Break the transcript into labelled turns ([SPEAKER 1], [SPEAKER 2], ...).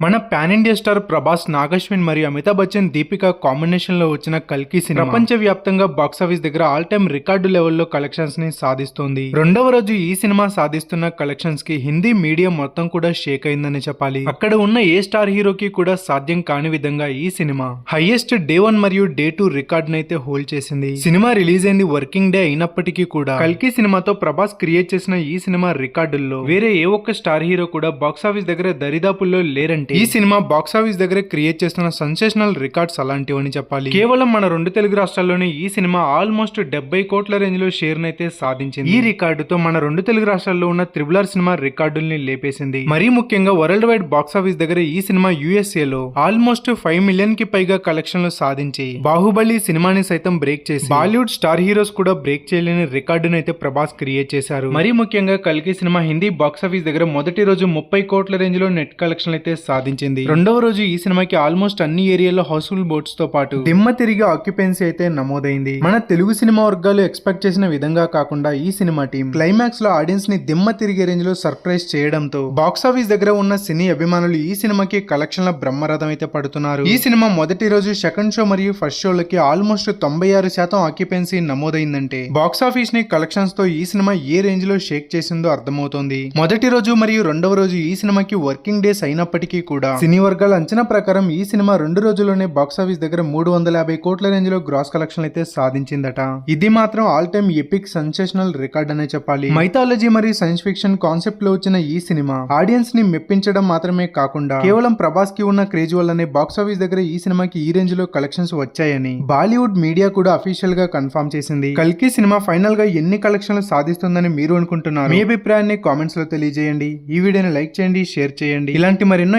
[SPEAKER 1] మన pan India star Prabhas Nag Ashwin మరియు అమితాబ్ బచ్చన్ దీపిక కాంబినేషన్లో వచ్చిన కల్కి సినిమా. ప్రపంచవ్యాప్తంగా బాక్సాఫీస్ దగ్గర ఆల్ టైమ్ రికార్డు లెవెల్లో కలెక్షన్స్ని సాధిస్తోంది. రెండవ రోజు ఈ సినిమా సాధిస్తున్న కలెక్షన్స్కి హిందీ మీడియా మొత్తం కూడా షేక్ అయిందని చెప్పాలి. అక్కడ ఉన్న ఏ స్టార్ హీరోకి కూడా సాధ్యం కాని విధంగా ఈ సినిమా హైయెస్ట్ డే వన్ మరియు డే టూ రికార్డ్ అయితే హోల్డ్ చేసింది. సినిమా రిలీజ్ అయింది వర్కింగ్ డే అయినప్పటికీ కూడా. కల్కి సినిమాతో ప్రభాస్ క్రియేట్ చేసిన ఈ సినిమా రికార్డుల్లో వేరే ఏ ఒక్క స్టార్ హీరో కూడా బాక్సాఫీస్ దగ్గర దరిదాపుల్లో ఏంటి? ఈ సినిమా బాక్సాఫీస్ దగ్గర క్రియేట్ చేస్తున్న సెన్సేషనల్ రికార్డ్స్ అలాంటివని చెప్పాలి. కేవలం మన రెండు తెలుగు రాష్ట్రాల్లోనే ఈ సినిమా ఆల్మోస్ట్ డెబ్బై కోట్ల రేంజ్లో షేర్ నైతే సాధించింది. ఈ రికార్డుతో మన రెండు తెలుగు రాష్ట్రాల్లో ఉన్న త్రిబుల్ ఆర్ సినిమా రికార్డుల్ని లేపేసింది. మరీ ముఖ్యంగా వరల్డ్ వైడ్ బాక్సాఫీస్ దగ్గర ఈ సినిమా యుఎస్ఏ లో ఆల్మోస్ట్ ఫైవ్ మిలియన్కి పైగా కలెక్షన్లు సాధించి బాహుబలి సినిమాని సైతం బ్రేక్ చేసి బాలీవుడ్ స్టార్ హీరోస్ కూడా బ్రేక్ చేయలేని రికార్డును అయితే ప్రభాస్ క్రియేట్ చేశారు. మరీ ముఖ్యంగా కల్కి సినిమా హిందీ బాక్సాఫీస్ దగ్గర మొదటి రోజు ముప్పై కోట్ల రేంజ్లో నెట్ కలెక్షన్ అయితే సాధించింది. రెండవ రోజు ఈ సినిమాకి ఆల్మోస్ట్ అన్ని ఏరియాలో హౌస్ఫుల్ బోట్స్తో పాటు దిమ్మ తిరిగి ఆక్యుపెన్సీ అయితే నమోదైంది. మన తెలుగు సినిమా వర్గాలు ఎక్స్పెక్ట్ చేసిన విధంగా కాకుండా ఈ సినిమా టీం క్లైమాక్స్లో ఆడియన్స్ని దిమ్మ తిరిగే రేంజ్లో సర్ప్రైజ్ చేయడంతో బాక్సాఫీస్ దగ్గర ఉన్న సినీ అభిమానులు ఈ సినిమాకి కలెక్షన్ల బ్రహ్మరథం అయితే పడుతున్నారు. ఈ సినిమా మొదటి రోజు సెకండ్ షో మరియు ఫస్ట్ షోలకి ఆల్మోస్ట్ తొంభై ఆరు శాతం ఆక్యుపెన్సీ నమోదైందంటే బాక్సాఫీస్ని కలెక్షన్స్తో ఈ సినిమా ఏ రేంజ్లో షేక్ చేసిందో అర్థమవుతోంది. మొదటి రోజు మరియు రెండవ రోజు ఈ సినిమాకి వర్కింగ్ డేస్ అయినప్పటికీ కూడా. సినీ వర్గాల అంచనా ప్రకారం ఈ సినిమా రెండు రోజుల్లోనే బాక్సాఫీస్ దగ్గర మూడు వందల యాభై కోట్ల రేంజ్లో గ్రాస్ కలెక్షన్ అయితే సాధించిందట. ఇది మాత్రం all time epic sensational record అనే చెప్పాలి. మైథాలజీ మరియు సైన్స్ ఫిక్షన్ కాన్సెప్ట్లో వచ్చిన ఈ సినిమా ఆడియన్స్ని మెప్పించడం మాత్రమే కాకుండా కేవలం ప్రభాస్కి ఉన్న క్రేజ్ వల్లనే బాక్సాఫీస్ దగ్గర ఈ సినిమాకి ఈ రేంజ్లో కలెక్షన్స్ వచ్చాయని బాలీవుడ్ మీడియా కూడా అఫీషియల్గా కన్ఫర్మ్ చేసింది. కల్కి సినిమా ఫైనల్గా ఎన్ని కలెక్షన్లు సాధిస్తుందని మీరు అనుకుంటున్నారు? మీ అభిప్రాయాన్ని కామెంట్స్లో తెలియజేయండి. ఈ వీడియోని లైక్ చేయండి షేర్ చేయండి. ఇలాంటి మరెన్నో